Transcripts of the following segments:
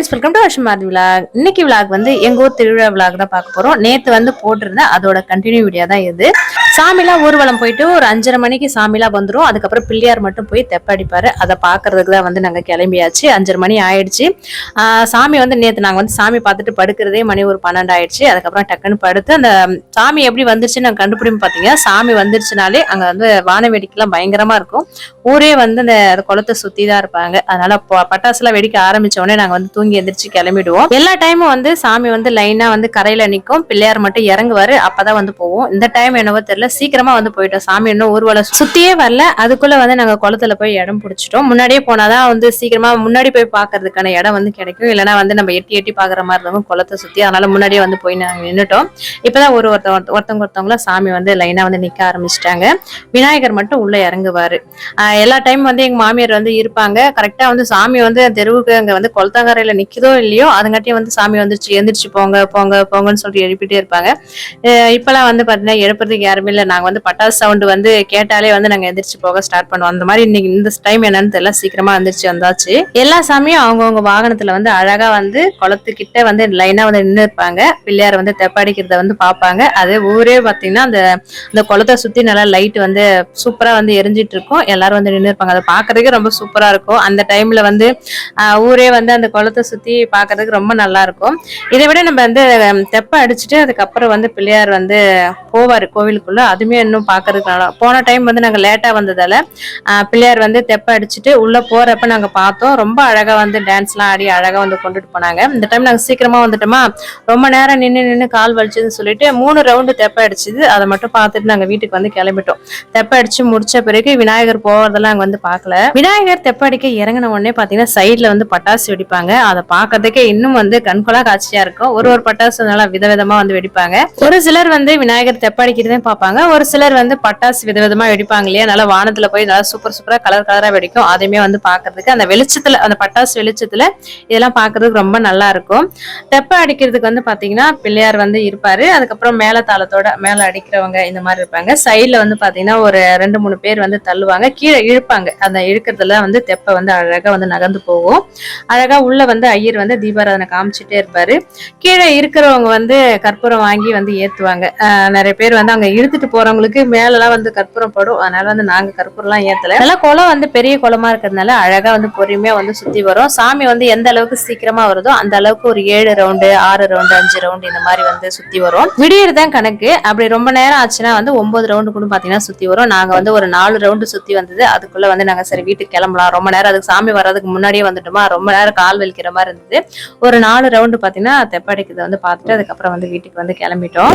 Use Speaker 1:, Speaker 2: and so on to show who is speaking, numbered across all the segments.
Speaker 1: Friends welcome to வருஷம் vlog இன்னைக்கு vlog வந்து எங்க ஊர் திருவிழா விலாக் தான் பார்க்க போறோம். நேத்து வந்து போட்டிருந்தேன் அதோட கண்டினியூ வீடியோ தான் இது. சாமிலாம் ஊர்வலம் போயிட்டு ஒரு அஞ்சரை மணிக்கு சாமிலாம் வந்துடும் அதுக்கப்புறம் பிள்ளையார் மட்டும் போய் தெப்படிப்பார். அதை பார்க்கறதுக்கு தான் வந்து நாங்க கிளம்பியாச்சு. அஞ்சரை மணி ஆயிடுச்சு. சாமி வந்து நேற்று நாங்க வந்து சாமி பார்த்துட்டு படுக்கிறதே மணி ஒரு பன்னெண்டு ஆயிடுச்சு அதுக்கப்புறம் டக்குன்னு படுத்து அந்த சாமி எப்படி வந்துருச்சு நாங்க கண்டுபிடிப்பு பாத்தீங்கன்னா சாமி வந்துருச்சுனாலே அங்க வந்து வான வேடிக்கைலாம் பயங்கரமா இருக்கும். ஊரே வந்து அந்த குளத்தை சுத்தி தான் இருப்பாங்க. அதனால ப- பட்டாசுலாம் வெடிக்க ஆரம்பிச்ச உடனே நாங்க வந்து தூங்கி எந்திரிச்சு கிளம்பிடுவோம். எல்லா டைமும் வந்து சாமி வந்து லைனா வந்து கரையில நிக்கும். பிள்ளையார் மட்டும் இறங்குவாரு. அப்பதான் வந்து போவோம். இந்த டைம் என்னவோ தெரியல. சீக்கிரமா வந்து போயிட்டோம். சாமி இன்னும் ஊர்வலம் சுத்தியே வரல. அதுக்குள்ள வந்து நாங்க குளத்துல போய் இடம் பிடிச்சிட்டோம். முன்னாடியே போனாதான் வந்து சீக்கிரமா முன்னாடி போய் பாக்குறதுக்கான இடம் வந்து கிடைக்கும். இல்லைன்னா வந்து நம்ம எட்டி எட்டி பாக்குற மாதிரி இருக்கும் குளத்தை சுத்தி. அதனால முன்னாடியே வந்து போய் நாங்க நின்றுட்டோம் இப்பதான் ஒரு ஒருத்த ஒருத்தவங்க ஒருத்தவங்கள சாமி வந்து லைனா வந்து நிக்க ஆரம்பிச்சிட்டாங்க. விநாயகர் மட்டும் உள்ள இறங்குவாரு. எல்லா டைம் வந்து எங்க மாமியார் வந்து இருப்பாங்க. கரெக்டா வந்து சாமி வந்து தெருவுக்கு அங்க வந்து கொளத்தாங்கரையில நிக்குதோ இல்லையோ அதுங்காட்டியும் வந்து சாமி வந்துருச்சு எந்திரிச்சு போங்க போங்க போங்கன்னு சொல்லிட்டு எழுப்பிட்டே இருப்பாங்க. இப்பெல்லாம் வந்து பாத்தீங்கன்னா எழுப்புறதுக்கு யாருமே இல்லை நாங்க வந்து பட்டாசு சவுண்ட் வந்து கேட்டாலே வந்து நாங்க எந்திரிச்சு போக ஸ்டார்ட் பண்ணுவோம். அந்த மாதிரி இன்னைக்கு இந்த டைம் என்னன்னு தெரியல சீக்கிரமா எந்திரிச்சு வந்தாச்சு. எல்லா சாமியும் அவங்கவுங்க வாகனத்துல வந்து அழகா வந்து குளத்துக்கிட்ட வந்து லைனா வந்து நின்று இருப்பாங்க பிள்ளையார் வந்து தெப்பாடிக்கிறத வந்து பார்ப்பாங்க. அது ஊரே பாத்தீங்கன்னா அந்த அந்த குளத்தை சுத்தி நல்லா லைட் வந்து சூப்பரா வந்து எரிஞ்சிட்டு இருக்கும். எல்லாரும் வந்து நின்று இருப்பாங்க அதை பாக்குறதுக்கு ரொம்ப சூப்பரா இருக்கும். அந்த டைம்ல வந்து ஊரே வந்து அந்த குளத்தை சுத்தி பாக்குறதுக்கு ரொம்ப நல்லா இருக்கும். இதை விட நம்ம வந்து தெப்ப அடிச்சுட்டு அதுக்கப்புறம் வந்து பிள்ளையார் வந்து போவார் கோவிலுக்குள்ள. அதுவுமே இன்னும் பாக்குறதுக்கு போன டைம் வந்து நாங்க லேட்டா வந்ததால பிள்ளையார் வந்து தெப்ப அடிச்சுட்டு உள்ள போறப்ப நாங்க பார்த்தோம். ரொம்ப அழகா வந்து டான்ஸ்லாம் ஆடி அழகா வந்து கொண்டுட்டு போனாங்க. இந்த டைம் நாங்க சீக்கிரமா வந்துட்டோமா? ரொம்ப நேரம் நின்று நின்று கால் வலிச்சதுன்னு சொல்லிட்டு மூணு ரவுண்டு தெப்ப அடிச்சுது. அதை மட்டும் பார்த்துட்டு நாங்க வீட்டுக்கு வந்து கிளம்பிட்டோம். தெப்ப அடிச்சு முடிச்ச பிறகு விநாயகர் போகிறதெல்லாம் அங்க வந்து பார்க்கல. விநாயகர் தெப்ப அடிக்க இறங்கின உடனே பாத்தீங்கன்னா சைட்ல வந்து பட்டாசு வெடிப்பாங்க. அதை பார்க்கறதுக்கே இன்னும் வந்து கண்கொலா காட்சியா இருக்கும். ஒரு ஒரு பட்டாசு நல்லா விதவிதமா வந்து வெடிப்பாங்க. ஒரு சிலர் வந்து விநாயகர் தெப்ப அடிக்கிறதே பார்ப்பாங்க. ஒரு சிலர் வந்து பட்டாசு விதவிதமா வெடிப்பாங்க இல்லையா? நல்லா வானத்துல போய் நல்லா சூப்பர் சூப்பரா கலர் கலரா வெடிக்கும். அதையுமே வந்து பாக்குறதுக்கு அந்த வெளிச்சத்துல அந்த பட்டாசு வெளிச்சத்துல இதெல்லாம் பாக்குறதுக்கு ரொம்ப நல்லா இருக்கும். தெப்ப அடிக்கிறதுக்கு வந்து பாத்தீங்கன்னா பிள்ளையார் வந்து இருப்பாரு. அதுக்கப்புறம் மேல தாளத்தோட மேல அடிக்கிறவங்க இந்த மாதிரி இருப்பாங்க. சைட்ல வந்து பாத்தீங்கன்னா ஒரு ரெண்டு மூணு பேர் வந்து தள்ளுவாங்க. கீழே இழுப்பாங்க. அந்த இழுக்கிறதுல வந்து தெப்ப வந்து அழகா வந்து நகர்ந்து போகும். அழகா உள்ள வந்து ஐயர் வந்து தீபாராதனை காமிச்சிட்டே இருப்பாரு. கீழே இருக்கிறவங்க வந்து கற்பூரம் வாங்கி வந்து ஏத்துவாங்க. நிறைய பேர் வந்து அங்க இழுத்துட்டு போறவங்களுக்கு மேலெல்லாம் வந்து கற்பூரம் படும். அதனால வந்து நாங்க கற்பூரம்லாம் ஏத்தல. நல்லா குளம் வந்து பெரிய குளமா இருக்கிறதுனால அழகா வந்து பொறுமையா வந்து சுத்தி வரும். சாமி வந்து எந்த அளவுக்கு சீக்கிரமா வருதோ அந்த அளவுக்கு ஒரு ஏழு ரவுண்டு ஆறு ரவுண்டு அஞ்சு ரவுண்டு இந்த மாதிரி வந்து சுத்தி வரும். விடியற் தான் கணக்கு. அப்படி ரொம்ப நேரம் ஆச்சுன்னா வந்து ஒன்பது ரவுண்டு கூட பாத்தீங்கன்னா சுத்தி வரும். நாங்க வந்து ஒரு நாலு ரவுண்டு சுத்தி வந்தது. அதுக்குள்ள வந்து நாங்க சரி வீட்டுக்கு கிளம்பலாம். ரொம்ப நேரம் அதுக்கு சாமி வர்றதுக்கு முன்னாடியே வந்துட்டோமா? ரொம்ப நேரம் கால் வலிக்கிற மாதிரி இருந்தது. ஒரு நாலு ரவுண்டு பாத்தீங்கன்னா தெப்படிக்கிறத வந்து பார்த்துட்டு அதுக்கப்புறம் வந்து வீட்டுக்கு வந்து கிளம்பிட்டோம்.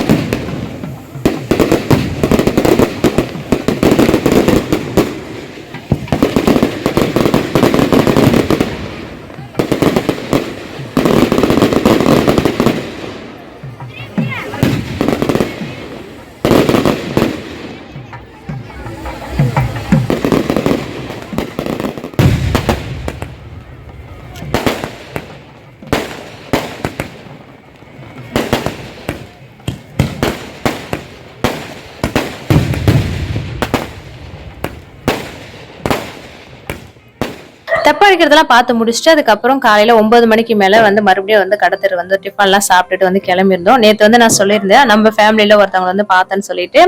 Speaker 1: தெப்ப அடிக்கிறதெல்லாம் பார்த்து முடிச்சுட்டு அதுக்கப்புறம் காலையில ஒன்பது மணிக்கு மேல வந்து மறுபடியும் வந்து கடத்தர் வந்து டிஃபன்லாம் சாப்பிட்டுட்டு வந்து கிளம்பியிருந்தோம். நேற்று வந்து நான் சொல்லியிருந்தேன் நம்ம ஃபேமிலியில ஒருத்தவங்க வந்து பார்த்தேன்னு சொல்லிட்டு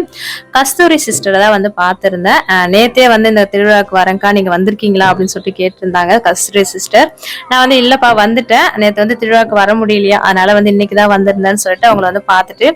Speaker 1: கஸ்தூரி சிஸ்டரை தான் வந்து பார்த்துருந்தேன். நேத்தே வந்து இந்த திருவிழாவுக்கு வரேங்க்கா நீங்க வந்திருக்கீங்களா அப்படின்னு சொல்லிட்டு கேட்டிருந்தாங்க கஸ்தூரி சிஸ்டர் நான் வந்து இல்லப்பா வந்துட்டேன். நேற்று வந்து திருவிழாவுக்கு வர முடியலையா? அதனால வந்து இன்னைக்கு தான் வந்திருந்தேன்னு சொல்லிட்டு அவங்கள வந்து பார்த்துட்டு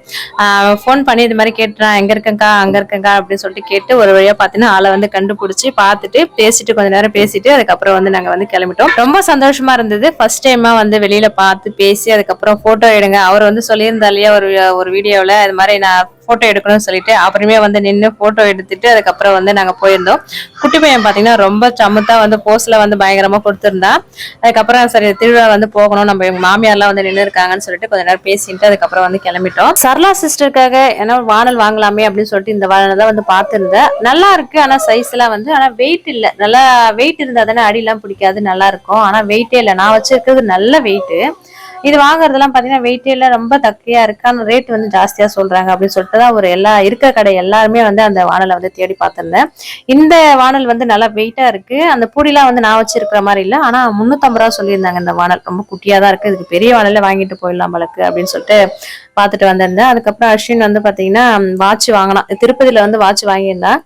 Speaker 1: ஃபோன் பண்ணி இது மாதிரி கேட்டுறான். எங்க இருக்கேங்க்கா அங்க இருக்கேங்க்கா அப்படின்னு சொல்லிட்டு கேட்டு ஒரு வழியா பார்த்தீங்கன்னா ஆளை வந்து கண்டுபிடிச்சி பார்த்துட்டு பேசிட்டு கொஞ்ச நேரம் பேசிட்டு அதுக்கப்புறம் வந்து நாங்க வந்து கிளம்பிட்டோம். ரொம்ப சந்தோஷமா இருந்தது. ஃபர்ஸ்ட் டைமா வந்து வெளியில பார்த்து பேசி அதுக்கப்புறம் போட்டோ எடுங்க. அவர் வந்து சொல்லியிருந்தா இல்லையா ஒரு ஒரு வீடியோல இது மாதிரி நான் ஃபோட்டோ எடுக்கணும்னு சொல்லிட்டு அப்புறமே வந்து நின்று ஃபோட்டோ எடுத்துட்டு அதுக்கப்புறம் வந்து நாங்கள் போயிருந்தோம். குட்டி பையன் பார்த்தீங்கன்னா ரொம்ப சமத்தா வந்து போஸ்ட்ல வந்து பயங்கரமா கொடுத்துருந்தா. அதுக்கப்புறம் சரி திருவிழா வந்து போகணும் நம்ம எங்க மாமியார்லாம் வந்து நின்று இருக்காங்கன்னு சொல்லிட்டு கொஞ்ச நேரம் பேசிட்டு அதுக்கப்புறம் வந்து கிளம்பிட்டோம். சரளா சிஸ்டருக்காக ஏன்னா வானல் வாங்கலாமே அப்படின்னு சொல்லிட்டு இந்த வானல் தான் வந்து பார்த்துருந்தேன். நல்லா இருக்கு ஆனா சைஸ் எல்லாம் வந்து ஆனா வெயிட் இல்ல. நல்லா வெயிட் இருந்தா தானே அடியெல்லாம் பிடிக்காது நல்லா இருக்கும். ஆனா வெயிட்டே இல்லை. நான் வச்சிருக்கிறது நல்ல வெயிட்டு இது வாங்குறதெல்லாம் பாத்தீங்கன்னா வெயிட்டே எல்லாம் ரொம்ப தக்கையா இருக்கு. ஆனால் ரேட் வந்து ஜாஸ்தியா சொல்றாங்க அப்படின்னு சொல்லிட்டு தான் ஒரு எல்லா இருக்க கடை எல்லாருமே வந்து அந்த வானலை வந்து தேடி பார்த்திருந்தேன். இந்த வானல் வந்து நல்லா வெயிட்டா இருக்கு. அந்த பூடிலாம் வந்து நான் வச்சிருக்கிற மாதிரி இல்லை. ஆனா முன்னூத்தம்பது ரூபா சொல்லியிருந்தாங்க இந்த வானல். ரொம்ப குட்டியா தான் இருக்கு. இதுக்கு பெரிய வானல வாங்கிட்டு போயிடலாம் பழக்கு அப்படின்னு சொல்லிட்டு பார்த்துட்டு வந்திருந்தேன். அதுக்கப்புறம் அஸ்வின் வந்து பார்த்தீங்கன்னா வாட்ச் வாங்கினான். திருப்பதியில வந்து வாட்ச் வாங்கியிருந்தான்.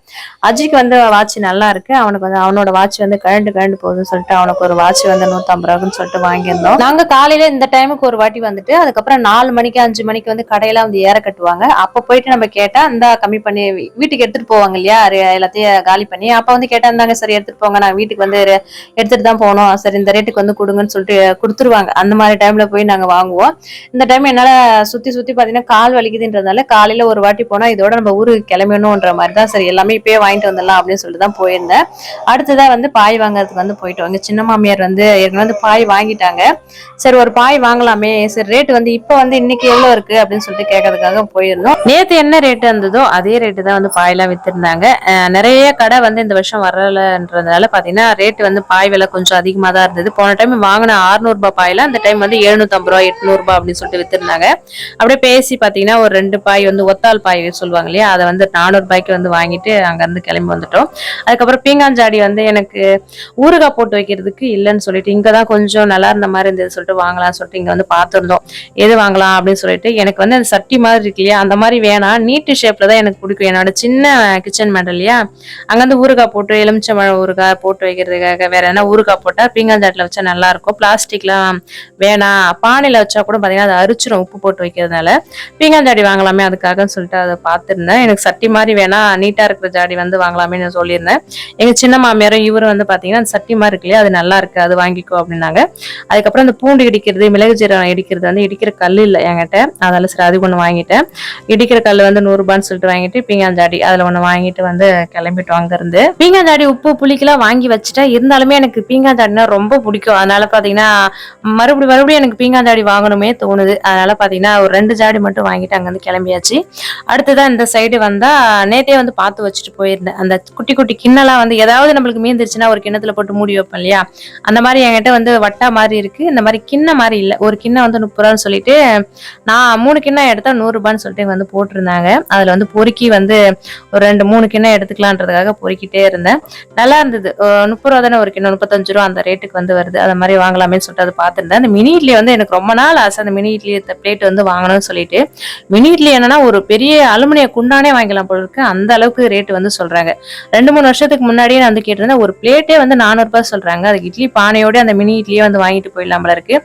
Speaker 1: அஜிக்கு வந்து வாட்ச் நல்லா இருக்கு. அவனுக்கு வந்து அவனோட வாட்ச் வந்து கழண்டு கழண்டு போகுதுன்னு சொல்லிட்டு அவனுக்கு ஒரு வாட்ச் வந்து நூற்றம்பது ரூபாய்க்குன்னு சொல்லிட்டு வாங்கியிருந்தோம். நாங்க காலையில இந்த டைமுக்கு ஒரு வாட்டி வந்துட்டு அதுக்கப்புறம் நாலு மணிக்கு அஞ்சு மணிக்கு வந்து கடையில வந்து ஏற கட்டுவாங்க. அப்போ போயிட்டு நம்ம கேட்டால் இந்த கம்மி பண்ணி வீட்டுக்கு எடுத்துட்டு போவாங்க இல்லையா? எல்லாத்தையும் காலி பண்ணி அப்போ வந்து கேட்டா இருந்தாங்க சரி எடுத்துட்டு போங்க. நான் வீட்டுக்கு வந்து எடுத்துகிட்டு எடுத்துட்டு தான் போகணும். சரி இந்த ரேட்டுக்கு வந்து கொடுங்கன்னு சொல்லிட்டு கொடுத்துருவாங்க. அந்த மாதிரி டைம்ல போய் நாங்க வாங்குவோம். இந்த டைம் என்னால் சுற்றி சுத்தி பாத்தீங்கன்னா கால் வலிக்குதுன்றதுனால காலையில ஒரு வாட்டி போனா இதோட நம்ம ஊருக்கு கிளம்பணுன்ற மாதிரி தான் சரி எல்லாமே இப்பயே வாங்கிட்டு வந்துடலாம் அப்படின்னு சொல்லிட்டு தான் போயிருந்தேன். அடுத்ததா வந்து பாய் வாங்குறதுக்கு வந்து போயிட்டு வாங்க சின்ன மாமியார் வந்து ஏற்கனவே வந்து பாய் வாங்கிட்டாங்க. சரி ஒரு பாய் வாங்கலாமே. சரி ரேட் வந்து இப்போ வந்து இன்னைக்கு எவ்வளவு இருக்கு அப்படின்னு சொல்லிட்டு கேட்கறதுக்காக போயிருந்தோம். நேத்து என்ன ரேட் இருந்ததோ அதே ரேட்டு தான் வந்து பாயெல்லாம் விற்றுருந்தாங்க நிறைய கடை வந்து இந்த வருஷம் வரலன்றதுனால பாத்தீங்கன்னா ரேட் வந்து பாய் விலை கொஞ்சம் அதிகமா தான் இருந்தது. போன டைம் வாங்கின 600 ரூபாய் பாயில அந்த டைம் வந்து 750 ரூபாய் எட்நூறு ரூபாய் அப்படின்னு சொல்லிட்டு வித்துருந்தாங்க. அப்படியே பேசி பார்த்தீங்கன்னா ஒரு ரெண்டு பாய் வந்து ஒத்தால் பாய் சொல்லுவாங்க இல்லையா? அதை வந்து நானூறு பாய்க்கு வந்து வாங்கிட்டு அங்கேருந்து கிளம்பி வந்துட்டோம். அதுக்கப்புறம் பீங்காஞ்சாடி வந்து எனக்கு ஊறுகாய் போட்டு வைக்கிறதுக்கு இல்லைன்னு சொல்லிட்டு இங்கே தான் கொஞ்சம் நல்லா இருந்த மாதிரி இருந்தது சொல்லிட்டு வாங்கலாம்னு சொல்லிட்டு இங்கே வந்து பார்த்துருந்தோம். எது வாங்கலாம் அப்படின்னு சொல்லிட்டு எனக்கு வந்து அந்த சட்டி மாதிரி இருக்கு இல்லையா? அந்த மாதிரி வேணாம். நீட்டு ஷேப்பில் தான் எனக்கு பிடிக்கும். என்னோட சின்ன கிச்சன் மேட் இல்லையா? அங்கேருந்து வந்து ஊறுகாய் போட்டு எலுமிச்சம்பழம் ஊறுகாய் போட்டு வைக்கிறதுக்காக வேற என்ன ஊறுகாய் போட்டால் பீங்காஞ்சாட்டில் வச்சா நல்லா இருக்கும். பிளாஸ்டிக்லாம் வேணாம். பானையில் வச்சா கூட பார்த்தீங்கன்னா அதை அரிச்சிடும் உப்பு போட்டு வைக்கிறது அதனால பீங்கான் ஜாடி வாங்கலாமே அதுக்காக சொல்லிட்டு அதை பார்த்துருந்தேன். எனக்கு சட்டி மாதிரி வேணா நீட்டா இருக்கிற ஜாடி வந்து வாங்கலாமே நான் சொல்லியிருந்தேன். எங்க சின்ன மாமியாரும் இவரும் வந்து பாத்தீங்கன்னா அந்த சட்டி மாதிரி இருக்கு அது நல்லா இருக்கு அது வாங்கிக்கோ அப்படின்னாங்க. அதுக்கப்புறம் அந்த பூண்டு இடிக்கிறது மிளகு ஜீரகம் இடிக்கிறது வந்து இடிக்கிற கல் இல்லை என்கிட்ட. அதனால சரி அது ஒன்று வாங்கிட்டேன். இடிக்கிற கல் வந்து நூறுரூபான்னு சொல்லிட்டு வாங்கிட்டு பீங்காஞ்சாடி அதுல ஒன்று வாங்கிட்டு வந்து கிளம்பிட்டோம் அங்கேருந்து. பீங்கான் ஜாடி உப்பு புளிக்கெல்லாம் வாங்கி வச்சுட்டேன். இருந்தாலுமே எனக்கு பீங்காஞ்சாடினா ரொம்ப பிடிக்கும். அதனால பாத்தீங்கன்னா மறுபடியும் மறுபடியும் எனக்கு பீங்காஞ்சாடி வாங்கணுமே தோணுது. அதனால பாத்தீங்கன்னா ஒரு ரெண்டு ரெண்டு ஜாடி மட்டும் வாங்கிட்டு அங்கேருந்து கிளம்பியாச்சு. அடுத்ததான் இந்த சைடு வந்தா நேற்றே வந்து பார்த்து வச்சுட்டு போயிருந்தேன். அந்த குட்டி குட்டி கிண்ணெல்லாம் வந்து ஏதாவது நம்மளுக்கு மீந்துருச்சுன்னா ஒரு கிண்ணத்துல போட்டு மூடி வைப்போம் இல்லையா? அந்த மாதிரி என்கிட்ட வந்து வட்டா மாதிரி இருக்கு. இந்த மாதிரி கிண்ண மாதிரி இல்லை. ஒரு கிண்ணம் வந்து முப்பது ரூபான்னு சொல்லிட்டு நான் மூணு கிண்ணம் எடுத்தா நூறுரூபான்னு சொல்லிட்டு வந்து போட்டிருந்தாங்க. அதுல வந்து பொறுக்கி வந்து ஒரு ரெண்டு மூணு கிண்ணம் எடுத்துக்கலான்றதுக்காக பொறுக்கிட்டே இருந்தேன். நல்லா இருந்தது. முப்பது ரூபா தானே ஒரு கிண்ணம்? முப்பத்தஞ்சு ரூபா அந்த ரேட்டுக்கு வந்து வருது. அது மாதிரி வாங்கலாமே சொல்லிட்டு அதை பார்த்துருந்தேன். அந்த மினி இட்லி வந்து எனக்கு ரொம்ப நாள் ஆசை. அந்த மினி இட்லி பிளேட் வந்து வாங்கணும் வாங்கணும்னு சொல்லிட்டு மினி இட்லி என்னன்னா ஒரு பெரிய அலுமினிய குண்டானே வாங்கிக்கலாம் போல இருக்கு. அந்த அளவுக்கு ரேட் வந்து சொல்றாங்க. ரெண்டு மூணு வருஷத்துக்கு முன்னாடியே நான் வந்து கேட்டிருந்தேன் ஒரு பிளேட்டே வந்து நானூறு ரூபாய் சொல்றாங்க. அதுக்கு இட்லி பானையோட அந்த மினி இட்லியே வந்து வாங்கிட்டு போயிடலாம் போல இருக்கு.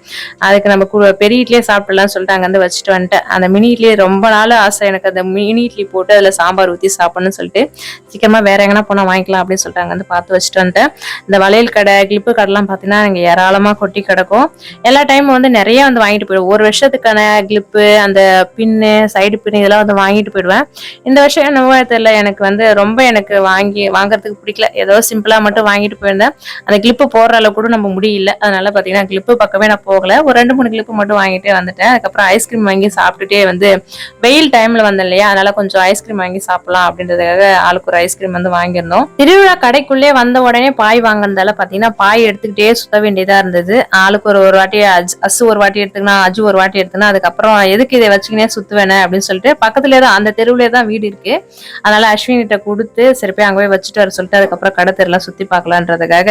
Speaker 1: அதுக்கு நம்ம பெரிய இட்லியே சாப்பிடலாம்னு சொல்லிட்டு அங்க வந்து வச்சுட்டு வந்துட்டேன். அந்த மினி இட்லியே ரொம்ப நாள் ஆசை. எனக்கு அந்த மினி இட்லி போட்டு அதுல சாம்பார் ஊத்தி சாப்பிடணும்னு சொல்லிட்டு சீக்கிரமா வேற எங்கன்னா போனா வாங்கிக்கலாம் அப்படின்னு சொல்லிட்டு அங்க வந்து பார்த்து வச்சுட்டு வந்துட்டேன். இந்த வளையல் கடை கிளிப்பு கடைலாம் பார்த்தீங்கன்னா இங்க ஏராளமா கொட்டி கிடக்கும். எல்லா டைமும் வந்து நிறைய வந்து வாங்கிட்டு போயிடும் ஒரு வருஷத்துக்கான கிளிப்பு அந்த பின்னு சைடு பின்னு இதெல்லாம் வந்து வாங்கிட்டு போயிடுவேன். இந்த வருஷம் என்னவோ தெரியல எனக்கு வந்து ரொம்ப எனக்கு வாங்கி வாங்குறதுக்கு பிடிக்கல. ஏதோ சிம்பிளா மட்டும் வாங்கிட்டு போயிருந்தேன். அந்த கிளிப்பு போடுற அளவு கூட நம்ம முடியல. அதனால பாத்தீங்கன்னா கிளிப்பு பக்கமே நான் போகல. ஒரு ரெண்டு மூணு கிளிப்பு மட்டும் வாங்கிட்டே வந்துட்டேன். அதுக்கப்புறம் ஐஸ்கிரீம் வாங்கி சாப்பிட்டுட்டே வந்து வெயில் டைம்ல வந்தேன் இல்லையா? அதனால கொஞ்சம் ஐஸ்கிரீம் வாங்கி சாப்பிடலாம் அப்படின்றதுக்காக ஆளுக்கு ஒரு ஐஸ்கிரீம் வந்து வாங்கியிருந்தோம். திருவிழா கடைக்குள்ளே வந்த உடனே பாய் வாங்குறதால பாத்தீங்கன்னா பாய் எடுத்துக்கிட்டே சுத்த வேண்டியதா இருந்தது. ஆளுக்கு ஒரு ஒரு வாட்டி அஜ்- அசு ஒரு வாட்டி எடுத்துக்கணும் அஜு ஒரு வாட்டி எடுத்துனா அதுக்கப்புறம் எதுக்கு இதை வச்சுக்கினே சுத்துவேனே அப்படின்னு சொல்லிட்டு பக்கத்துல தான் அந்த தெருவுலே தான் வீடு இருக்கு. அதனால அஸ்வின் கிட்ட கொடுத்து சரி போய் அங்கே போய் வச்சுட்டு வர சொல்லிட்டு அதுக்கப்புறம் கடை தெருலாம் சுத்தி பார்க்கலான்றதுக்காக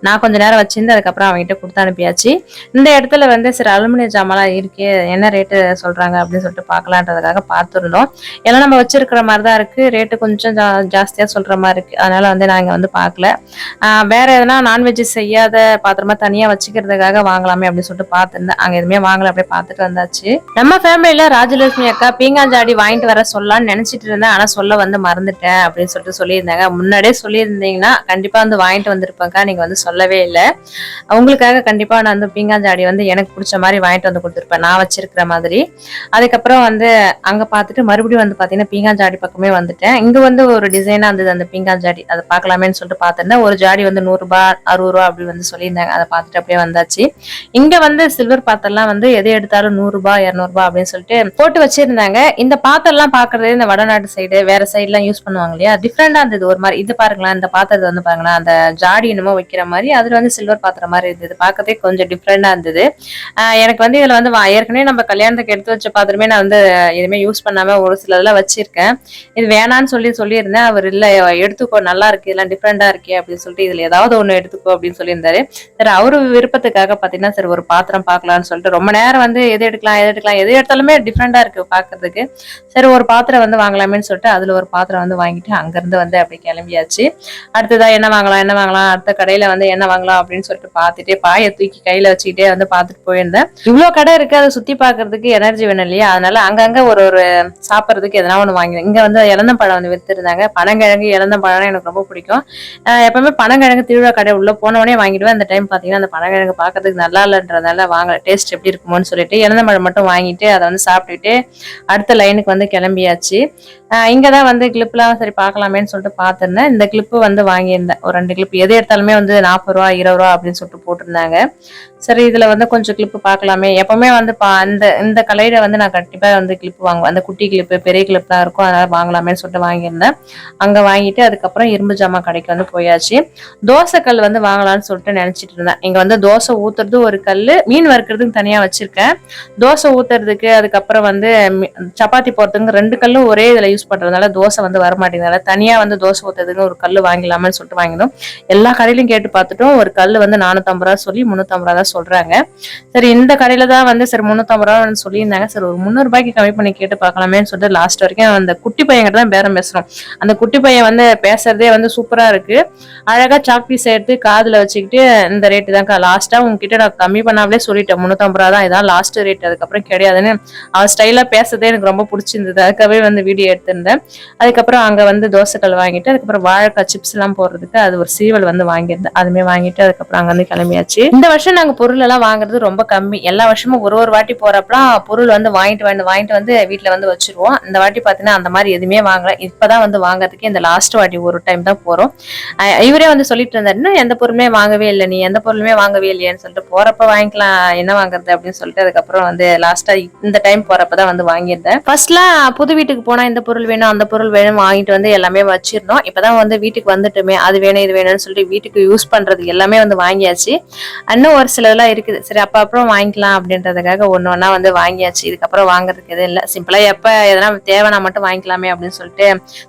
Speaker 1: நான் கொஞ்ச நேரம் வச்சிருந்து அதுக்கப்புறம் அவங்ககிட்ட கொடுத்து அனுப்பியாச்சு. இந்த இடத்துல வந்து சரி அலுமினிய ஜாமான்லாம் இருக்கே என்ன ரேட்டு சொல்றாங்க அப்படின்னு சொல்லிட்டு பார்க்கலான்றதுக்காக பார்த்துருந்தோம். எல்லாம் நம்ம வச்சிருக்கிற மாதிரி தான் இருக்கு. ரேட்டு கொஞ்சம் ஜா- ஜாஸ்தியா சொல்ற மாதிரி இருக்கு. அதனால வந்து நாங்க வந்து பார்க்கல. வேற எதனா நான்வெஜ் செய்யாத பாத்திரமா தனியா வச்சுக்கிறதுக்காக வாங்கலாமே அப்படின்னு சொல்லிட்டு பார்த்துருந்தேன். அங்க எதுவுமே வாங்கல அப்படியே பார்த்துட்டு வந்தாச்சு. நம்ம ஃபேமிலியில ராஜலட்சுமி அக்கா பீங்காஞ்சாடி வாங்கிட்டு வர சொல்லலாம்னு நினைச்சிட்டு இருந்தேன். ஆனா சொல்ல வந்து மறந்துட்டேன் அப்படின்னு சொல்லிட்டு சொல்லியிருந்தாங்க. முன்னாடியே சொல்லியிருந்தீங்கன்னா கண்டிப்பா வந்து வாங்கிட்டு வந்திருப்பேங்க்கா நீங்க வந்து சொல்லவே இல்லை. உங்களுக்காக கண்டிப்பா நான் வந்து பீங்காஞ்சாடி வந்து எனக்கு பிடிச்ச மாதிரி வாங்கிட்டு வந்து கொடுத்துருப்பேன். நான் வச்சிருக்கிற மாதிரி. அதுக்கப்புறம் வந்து அங்க பார்த்துட்டு மறுபடியும் வந்து பாத்தீங்கன்னா பீங்காஞ்சாடி பக்கமே வந்துட்டேன். இங்க வந்து ஒரு டிசைனா இருந்தது அந்த பீங்காஞ்சாடி. அதை பார்க்கலாமேன்னு சொல்லிட்டு பார்த்திருந்தேன். ஒரு ஜாடி வந்து நூறு ரூபாய் அறுபது ரூபா அப்படி வந்து சொல்லியிருந்தாங்க. அதை பார்த்துட்டு அப்படியே வந்தாச்சு. இங்க வந்து சில்வர் பாத்திரம்லாம் வந்து எதை எடுத்தாலும் நூறுரூபா இரநூறுபா அப்படின்னு அப்படின்னு சொல்லிட்டு போட்டு வச்சிருந்தாங்க. இந்த பாத்திரம் எல்லாம் பாக்குறது இந்த வடநாட்டு சைடு வேற சைடு எல்லாம் யூஸ் பண்ணுவாங்க இல்லையா? டிஃப்ரெண்டா இருந்தது. ஒரு மாதிரி இது பாருங்களேன் இந்த பாத்திரத்தை வந்து பாருங்களேன் அந்த ஜாடி என்னமோ வைக்கிற மாதிரி அதுல வந்து சில்வர் பாத்திரம் மாதிரி இருந்தது. பார்க்கறதே கொஞ்சம் டிஃப்ரெண்டா இருந்தது. எனக்கு வந்து இதுல வந்து வா- ஏற்கனவே நம்ம கல்யாணத்துக்கு எடுத்து வச்ச பாத்திரமே நான் வந்து எதுவுமே யூஸ் பண்ணாம ஒரு சில இதெல்லாம் வச்சிருக்கேன். இது வேணான்னு சொல்லி சொல்லியிருந்தேன். அவர் இல்ல எடுத்துக்கோ நல்லா இருக்கு இதெல்லாம் டிஃப்ரெண்டா இருக்கே அப்படின்னு சொல்லிட்டு இதுல ஏதாவது ஒண்ணு எடுத்துக்கோ அப்படின்னு சொல்லியிருந்தாரு. சரி அவரு விருப்பத்துக்காக பாத்தீங்கன்னா சரி ஒரு பாத்திரம் பாக்கலாம்னு சொல்லிட்டு ரொம்ப நேரம் வந்து எது எடுக்கலாம் எது எடுக்கலாம் எது எடுத்தாலுமே டிஃப்ரெண்டா இருக்கு பாக்குறதுக்கு. சரி ஒரு பாத்திரம் வந்து வாங்கலாமேன்னு சொல்லிட்டு அதுல ஒரு பாத்திரம் வந்து வாங்கிட்டு அங்கிருந்து வந்து அப்படி கிளம்பியாச்சு. அடுத்ததா என்ன வாங்கலாம் என்ன வாங்கலாம் அடுத்த கடையில வந்து என்ன வாங்கலாம் அப்படின்னு சொல்லிட்டு பார்த்துட்டே பாயை தூக்கி கையில வச்சுக்கிட்டே வந்து பார்த்துட்டு போயிருந்தேன். இவ்வளவு கடை இருக்கு அதை சுத்தி பார்க்கிறதுக்கு எனர்ஜி வேணும் இல்லையா? அதனால அங்கங்க ஒரு ஒரு சாப்பிட்றதுக்கு எதனா ஒன்று வாங்கினேன் இங்க வந்து இளந்தப்பழம் வந்து வித்துருந்தாங்க. பனங்கிழங்கு இளந்தப்பழம் எனக்கு ரொம்ப பிடிக்கும். எப்பவுமே பனங்கிழங்கு திருவிழா கடை உள்ள போனவனே வாங்கிடுவேன். அந்த டைம் பாத்தீங்கன்னா அந்த பனங்கிழங்கு பார்க்கறதுக்கு நல்லா இல்லைன்றதால வாங்கல. டேஸ்ட் எப்படி இருக்குமோன்னு சொல்லிட்டு இளந்தப்பழம் மட்டும் வாங்கிட்டு அதை வந்து சாப்பிட்டுட்டு அடுத்த லைனுக்கு வந்து கிளம்பியாச்சு. ஆஹ் இங்கதான் வந்து கிளிப்லாம் சரி பார்க்கலாமேன்னு சொல்லிட்டு பார்த்துருந்தேன். இந்த கிளிப்பு வந்து வாங்கியிருந்தேன். ஒரு ரெண்டு கிளிப் எது எடுத்தாலுமே வந்து நாற்பது ரூபா இருபது ரூபா அப்படின்னு சொல்லிட்டு போட்டிருந்தாங்க. சரி இதுல வந்து கொஞ்சம் கிளிப்பு பார்க்கலாமே. எப்பவுமே வந்து பா- அந்த இந்த கலையில வந்து நான் கண்டிப்பா வந்து கிளிப்பு வாங்குவேன். அந்த குட்டி கிளிப்பு பெரிய கிளிப் தான் இருக்கும். அதனால வாங்கலாமேன்னு சொல்லிட்டு வாங்கியிருந்தேன். அங்க வாங்கிட்டு அதுக்கப்புறம் இரும்பு ஜாமான் கடைக்கு வந்து போயாச்சு. தோசை கல் வந்து வாங்கலாம்னு சொல்லிட்டு நினைச்சிட்டு இருந்தேன். இங்க வந்து தோசை ஊத்துறது ஒரு கல் மீன் வறுக்கிறதுக்கு தனியா வச்சிருக்கேன். தோசை ஊத்துறதுக்கு அதுக்கப்புறம் வந்து மி- சப்பாத்தி போடுறதுக்கு ரெண்டு கல்லும் ஒரே இதுல யூஸ் பண்றதுனால தோசை வந்து வர தனியாக தனியா வந்து தோசை ஊத்துறதுக்கு ஒரு கல் வாங்கிக்கலாமான்னு சொல்லிட்டு வாங்கினோம். எல்லா கடையிலும் கேட்டு பார்த்துட்டோம். ஒரு கல் வந்து நானூத்தம்பது ரூபா சொல்லி முந்நூற்றம்பது ரூபா சொல்றாங்க. சரி இந்த கடையில தான் வந்து சரி முந்நூத்தம்பது ரூபா வந்து சொல்லியிருந்தாங்க. சரி ஒரு முந்நூறு ரூபாய்க்கு கம்மி பண்ணி கேட்டு பார்க்கலாமேன்னு சொல்லிட்டு லாஸ்ட் வரைக்கும் அந்த குட்டி பையன்கிட்ட தான் பேரம் பேசுறோம். அந்த குட்டி பையன் வந்து பேசுறதே வந்து சூப்பரா இருக்கு. அழகா சாக் பீஸ் எடுத்து காதுல வச்சுக்கிட்டு இந்த ரேட்டு தான்க்கா லாஸ்டா உங்ககிட்ட நான் கம்மி பண்ணாமலே சொல்லிட்டேன். முந்நூற்றம்பது ரூபா தான் இதான் லாஸ்ட் ரேட் அதுக்கப்புறம் கிடையாதுன்னு அவன் ஸ்டைலா பேசுறதே எனக்கு ரொம்ப பிடிச்சிருந்தது. அதுக்காகவே வந்து வீடியோ எடுத்திருந்தேன். அதுக்கப்புறம் அங்க வந்து தோசைக்கல் வாங்கிட்டு அதுக்கப்புறம் வாழைக்காய் சிப்ஸ் எல்லாம் போடுறதுக்கு அது ஒரு சீவல் வந்து வாங்கியிருந்தேன். அதுமே வாங்கிட்டு அதுக்கப்புறம் அங்க வந்து கிளம்பியாச்சு. இந்த வருஷம் நாங்க பொருள் எல்லாம் வாங்குறது ரொம்ப கம்மி. எல்லா வருஷமும் ஒரு ஒரு வாட்டி போறப்பலாம் பொருள் வந்து வாங்கிட்டு வந்து வாங்கிட்டு வந்து வீட்டில் வந்து வச்சிருவோம். இந்த வாட்டி பாத்தீங்கன்னா அந்த மாதிரி எதுவுமே வாங்கல. இப்பதான் வந்து வாங்குறதுக்கு இந்த லாஸ்ட் வாட்டி ஒரு டைம் தான் போறோம். இவரே வந்து சொல்லிட்டு இருந்தார் "இன்னும் எந்த பொருளுமே வாங்கவே இல்லை நீ எந்த பொருளுமே வாங்கவே இல்லையான்னு சொல்லிட்டு போறப்ப வாங்கிக்கலாம் என்ன வாங்குறது? அப்படின்னு சொல்லிட்டு அதுக்கப்புறம் வந்து லாஸ்டா இந்த டைம் போறப்பதான் வந்து வாங்கியிருந்தேன். ஃபர்ஸ்ட்லாம் புது வீட்டுக்கு போனா இந்த பொருள் வேணும் அந்த பொருள் வேணும் வாங்கிட்டு வந்து எல்லாமே வச்சிருந்தோம். இப்பதான் வந்து வீட்டுக்கு வந்துட்டுமே அது வேணும் இது வேணும்னு சொல்லிட்டு வீட்டுக்கு யூஸ் பண்றது எல்லாமே வந்து வாங்கியாச்சு. இன்னும் ஒரு சில சிலதெல்லாம் இருக்குது. சரி அப்ப அப்புறம் வாங்கிக்கலாம் அப்படின்றதுக்காக ஒன்று ஒன்றா வந்து வாங்கியாச்சு. இதுக்கப்புறம் வாங்குறதுக்கு எதுவும் இல்லை. சிம்பிளா எப்ப எதனா தேவைனா மட்டும் வாங்கிக்கலாமே அப்படின்னு சொல்லிட்டு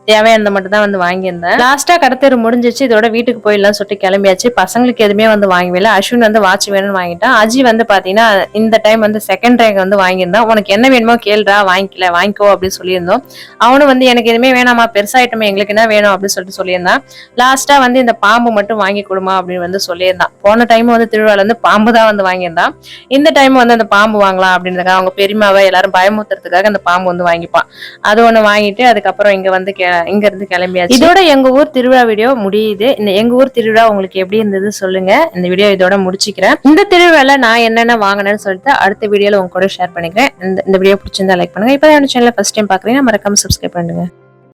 Speaker 1: தேவையானதை மட்டும் தான் வந்து வாங்கியிருந்தேன். லாஸ்டா கடத்தேர் முடிஞ்சிச்சு. இதோட வீட்டுக்கு போயிடலாம் சொல்லிட்டு கிளம்பியாச்சு. பசங்களுக்கு எதுவுமே வந்து வாங்கவே இல்லை. அஸ்வின் வந்து வாட்ச் வேணும்னு வாங்கிட்டான். அஜி வந்து பாத்தீங்கன்னா இந்த டைம் வந்து செகண்ட் ரேங்க் வந்து வாங்கியிருந்தான். உனக்கு என்ன வேணுமோ கேள்றா வாங்கிக்கல வாங்கிக்கோ அப்படின்னு சொல்லியிருந்தோம். அவனும் வந்து எனக்கு எதுவுமே வேணாமா பெருசாயிட்டமே எங்களுக்கு என்ன வேணும்? அப்படின்னு சொல்லிட்டு சொல்லியிருந்தான். லாஸ்டா வந்து இந்த பாம்பு மட்டும் வாங்கி கொடுமா அப்படின்னு வந்து சொல்லியிருந்தான். போன டைம் வந்து திருவிழால வந்து பாம்பு தான் வந்து வாங்கியிருந்தான் இந்த டைம் வந்து அந்த பாம்பு வாங்கலாம் அப்படின்றதுக்காக அவங்க பெரியமாவை எல்லாரும் பயமுத்துறதுக்காக அந்த பாம்பு வந்து வாங்கிப்பான். அது ஒண்ணு வாங்கிட்டு அதுக்கப்புறம் இங்க வந்து கெ- இங்க இருந்து கிளம்பியாச்சு. இதோட எங்க ஊர் திருவிழா வீடியோ முடியுது. இந்த எங்க ஊர் திருவிழா உங்களுக்கு எப்படி இருந்தது சொல்லுங்க. இந்த வீடியோ இதோட முடிச்சுக்கிறேன். இந்த திருவிழால நான் என்னென்ன வாங்கினேன்னு சொல்லிட்டு அடுத்த வீடியோல உங்க கூட ஷேர் பண்ணிக்கிறேன். இந்த இந்த வீடியோ பிடிச்சிருந்தா லைக் பண்ணுங்க. இப்போ சேனல் ஃபர்ஸ்ட் டைம் பாக்குறீங்கன்னா மறக்காம சப்ஸ்கிரைப் பண்ணுங்க